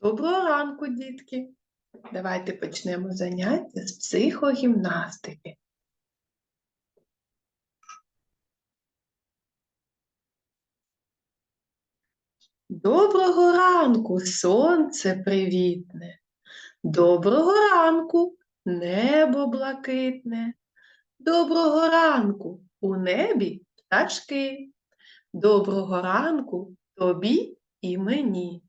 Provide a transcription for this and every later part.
Доброго ранку, дітки! Давайте почнемо заняття з психогімнастики. Доброго ранку, сонце привітне. Доброго ранку, небо блакитне. Доброго ранку, у небі пташки. Доброго ранку тобі і мені.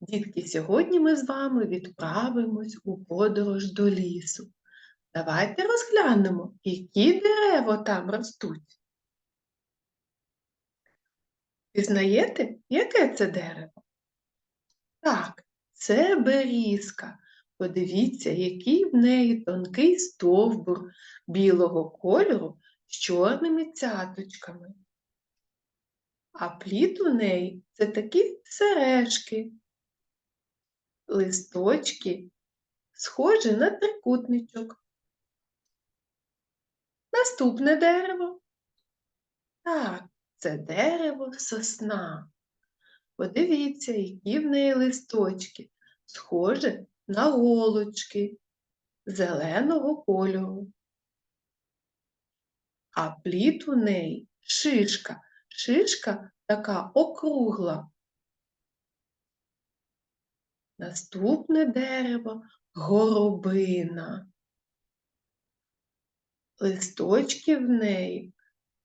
Дітки, сьогодні ми з вами відправимось у подорож до лісу. Давайте розглянемо, які дерева там ростуть. Пізнаєте, яке це дерево? Так, це берізка. Подивіться, який в неї тонкий стовбур білого кольору з чорними цяточками. А плід у неї це такі сережки, листочки, схожі на трикутничок. Наступне дерево. Так, це дерево сосна. Подивіться, які в неї листочки, схожі на голочки зеленого кольору. А плід у неї шишка. Шишка така округла. Наступне дерево горобина. Листочки в неї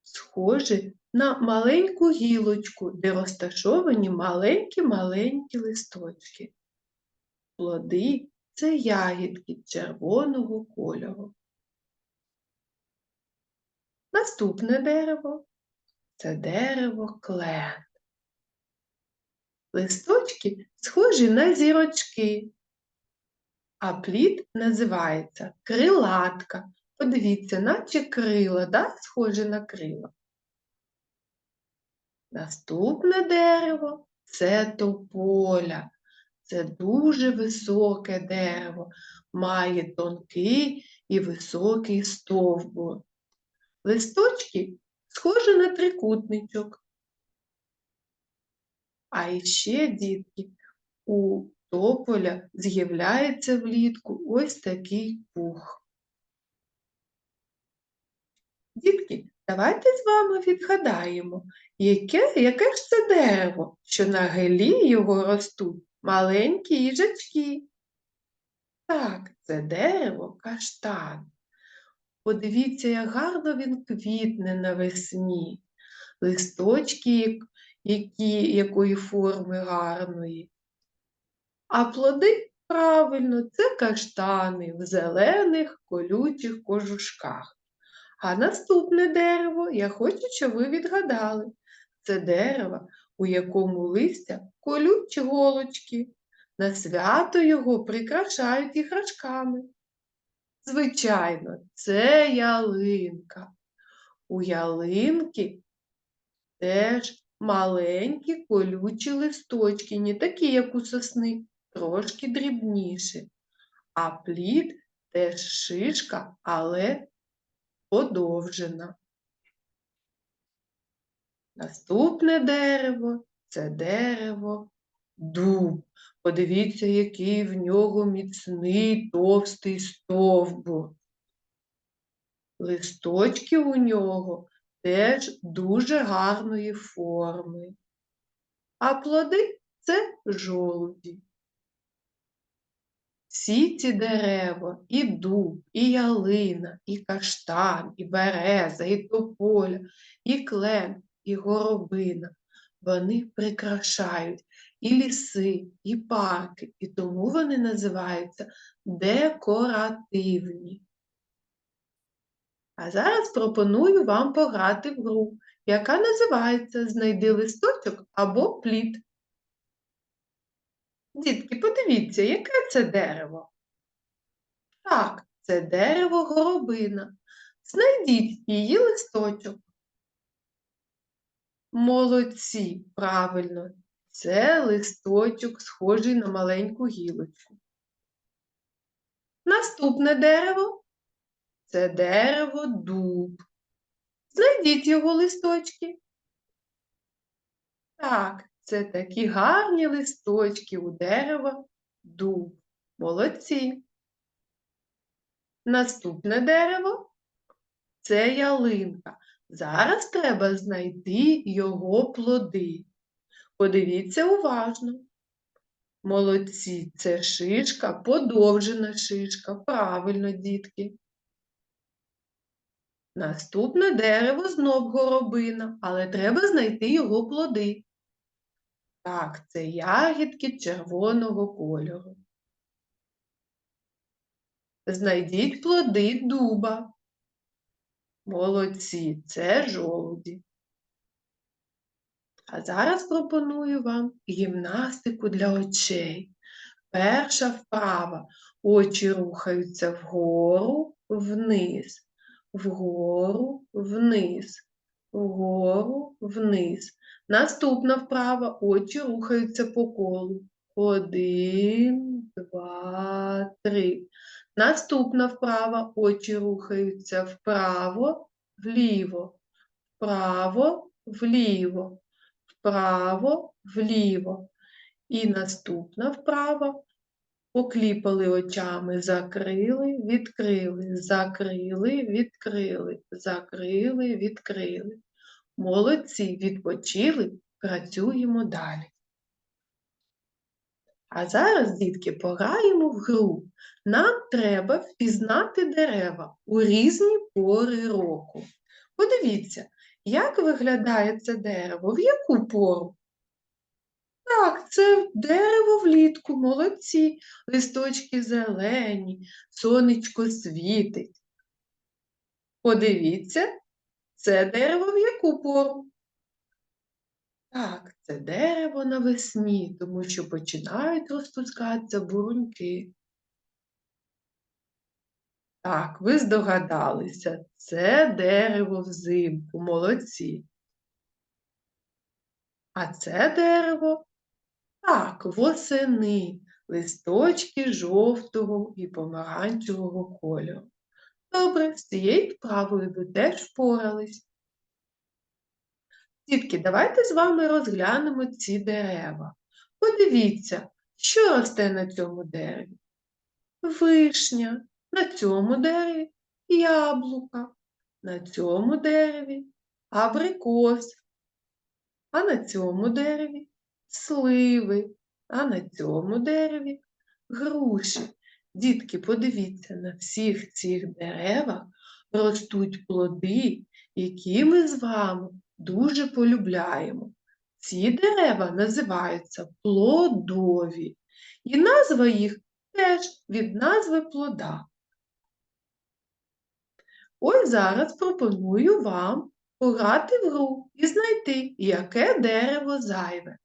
схожі на маленьку гілочку, де розташовані маленькі-маленькі листочки. Плоди це ягідки червоного кольору. Наступне дерево це дерево клен. Листочки схожі на зірочки, а плід називається крилатка. Подивіться, наче крила, да? схожі на крила. Наступне дерево це тополя. Це дуже високе дерево, має тонкий і високий стовбур. Листочки схожі на трикутничок. А іще, дітки, у тополя з'являється влітку ось такий пух. Дітки, давайте з вами відгадаємо, яке, яке ж це дерево, що на гелі його ростуть маленькі їжачки. Так, це дерево каштан. Подивіться, як гарно він квітне навесні. Листочки, які, якої форми гарної. А плоди, правильно, це каштани в зелених колючих кожушках. А наступне дерево я хочу, щоб ви відгадали. Це дерево, у якому листя колючі голочки. На свято його прикрашають іграшками. Звичайно, це ялинка. У ялинки теж маленькі колючі листочки, не такі, як у сосни, трошки дрібніші. А плід теж шишка, але подовжена. Наступне дерево це дерево дуб. Подивіться, який в нього міцний товстий стовбур. Листочки у нього теж дуже гарної форми. А плоди це жолуді. Всі ці дерева, і дуб, і ялина, і каштан, і береза, і тополя, і клен, і горобина, вони прикрашають і ліси, і парки, і тому вони називаються декоративні. А зараз пропоную вам пограти в гру, яка називається Знайди листочок або плід. Дітки, подивіться, яке це дерево? Так, це дерево горобина. Знайдіть її листочок. Молодці, правильно, це листочок, схожий на маленьку гілочку. Наступне дерево це дерево дуб. Знайдіть його листочки. Так, це такі гарні листочки у дерева дуб. Молодці. Наступне дерево це ялинка. Зараз треба знайти його плоди. Подивіться уважно. Молодці, це шишка, подовжена шишка. Правильно, дітки. Наступне дерево знов горобина, але треба знайти його плоди. Так, це ягідки червоного кольору. Знайдіть плоди дуба. Молодці, це жолуді. А зараз пропоную вам гімнастику для очей. Перша вправа. Очі рухаються вгору, вниз, вгору, вниз, вгору, вниз. Наступна вправа. Очі рухаються по колу. Один, два, три. Наступна вправа. Очі рухаються вправо, вліво, вправо, вліво вправо, вліво. І наступна вправа. Покліпали очами, закрили, відкрили, закрили, відкрили, закрили, відкрили. Молодці, відпочили, працюємо далі. А зараз, дітки, пограємо в гру. Нам треба впізнати дерева у різні пори року. Подивіться, як виглядає це дерево? В яку пору? Так, це дерево влітку, молодці, листочки зелені, сонечко світить. Подивіться, це дерево в яку пору? Так, це дерево навесні, тому що починають розпускатися буруньки. Так, ви здогадалися, це дерево взимку, молодці. А це дерево так, восени, листочки жовтого і помаранчевого кольору. Добре, з цією вправою ви теж впорались. Дітки, давайте з вами розглянемо ці дерева. Подивіться, що росте на цьому дереві. Вишня, на цьому дереві яблука, на цьому дереві абрикос, а на цьому дереві сливи, а на цьому дереві груші. Дітки, подивіться, на всіх цих деревах ростуть плоди, які ми з вами дуже полюбляємо. Ці дерева називаються плодові, і назва їх теж від назви плода. Ось зараз пропоную вам пограти в гру і знайти, яке дерево зайве.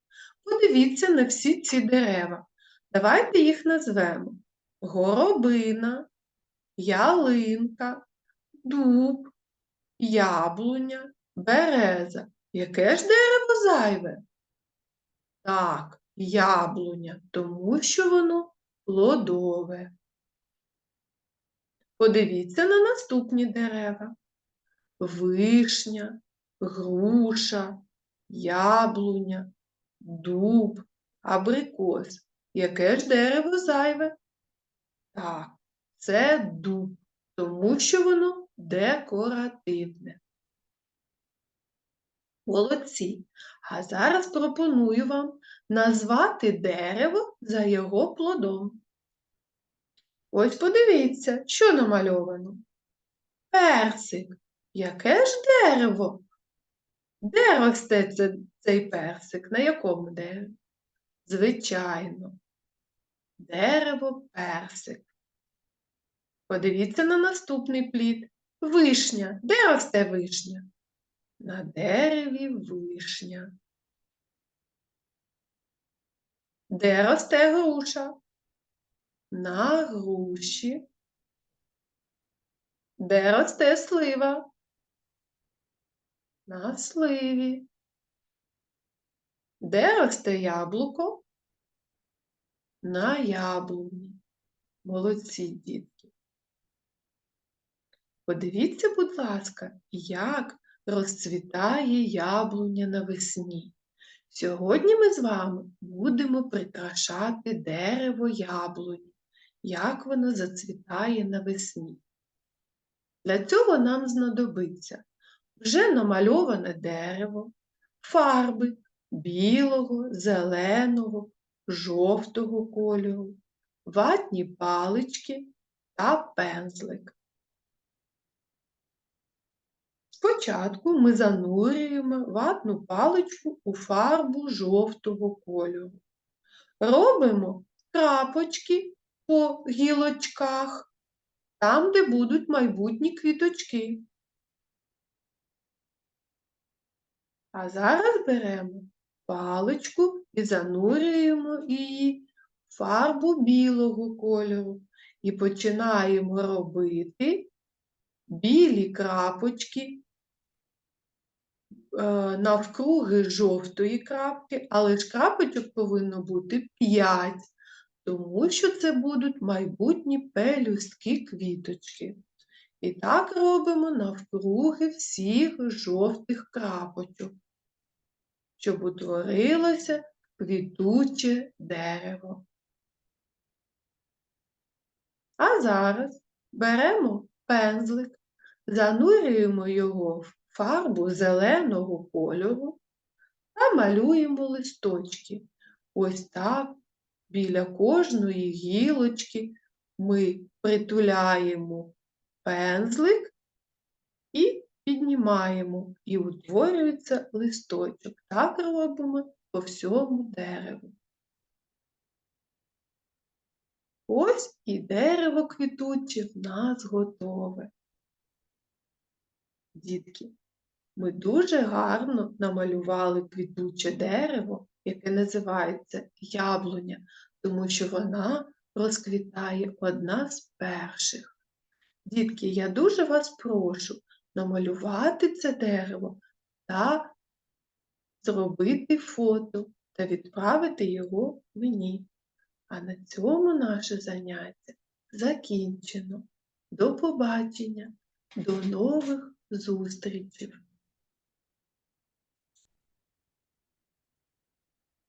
Подивіться на всі ці дерева. Давайте їх назвемо горобина, ялинка, дуб, яблуня, береза. Яке ж дерево зайве? Так, яблуня, тому що воно плодове. Подивіться на наступні дерева. Вишня, груша, яблуня, дуб, абрикос. Яке ж дерево зайве? Так, це дуб, тому що воно декоративне. Молодці. А зараз пропоную вам назвати дерево за його плодом. Ось подивіться, що намальовано. Персик. Яке ж дерево? Де росте це, цей персик? На якому дереві? Звичайно, дерево персик. Подивіться на наступний плід. Вишня. Де росте вишня? На дереві вишня. Де росте груша? на груші. Де росте слива? На сливі. Де росте яблуко? На яблуні. Молодці дітки. Подивіться, будь ласка, як розцвітає яблуня навесні. Сьогодні ми з вами будемо прикрашати дерево яблуні, як воно зацвітає навесні. Для цього нам знадобиться вже намальоване дерево, фарби білого, зеленого, жовтого кольору, ватні палички та пензлик. Спочатку ми занурюємо ватну паличку у фарбу жовтого кольору. Робимо крапочки по гілочках, там, де будуть майбутні квіточки. А зараз беремо паличку і занурюємо її в фарбу білого кольору. І починаємо робити білі крапочки е, навкруги жовтої крапки, але ж крапочок повинно бути 5, тому що це будуть майбутні пелюстки квіточки. І так робимо навкруги всіх жовтих крапочок, щоб утворилося квітуче дерево. А зараз беремо пензлик, занурюємо його в фарбу зеленого кольору та малюємо листочки. Ось так біля кожної гілочки ми притуляємо пензлик піднімаємо, і утворюється листочок. Так робимо по всьому дереву. Ось і дерево квітуче в нас готове. Дітки, ми дуже гарно намалювали квітуче дерево, яке називається яблуня, тому що вона розквітає одна з перших. Дітки, я дуже вас прошу намалювати це дерево та зробити фото та відправити його мені. А на цьому наше заняття закінчено. До побачення, до нових зустрічей!